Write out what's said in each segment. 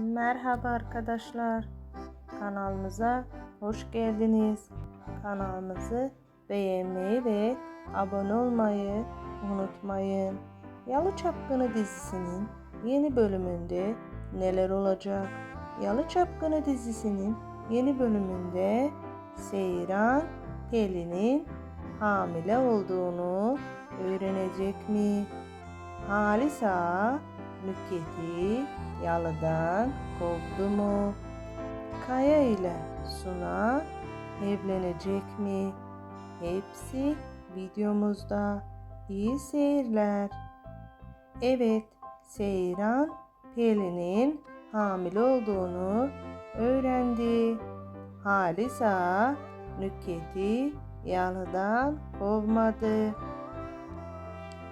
Merhaba arkadaşlar. Kanalımıza hoş geldiniz. Kanalımızı beğenmeyi ve abone olmayı unutmayın. Yalı Çapkını dizisinin yeni bölümünde neler olacak? Yalı Çapkını dizisinin yeni bölümünde Seyran Pelin'in hamile olduğunu öğrenecek mi? Halisa Nüketi yalıdan kovdu mu? Kaya ile Suna evlenecek mi? Hepsi videomuzda. İyi seyirler. Evet, Seyran Pelin'in hamile olduğunu öğrendi. Halisa Nüketi yalıdan kovmadı.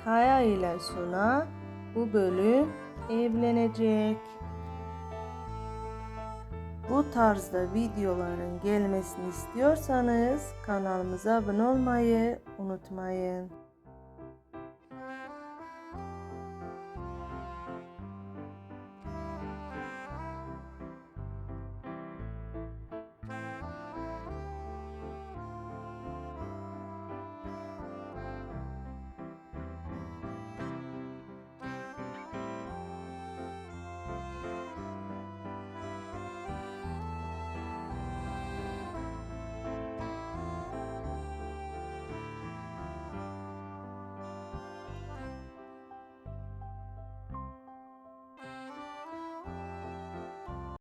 Kaya ile Suna bu bölüm evlenecek. Bu tarzda videoların gelmesini istiyorsanız kanalımıza abone olmayı unutmayın.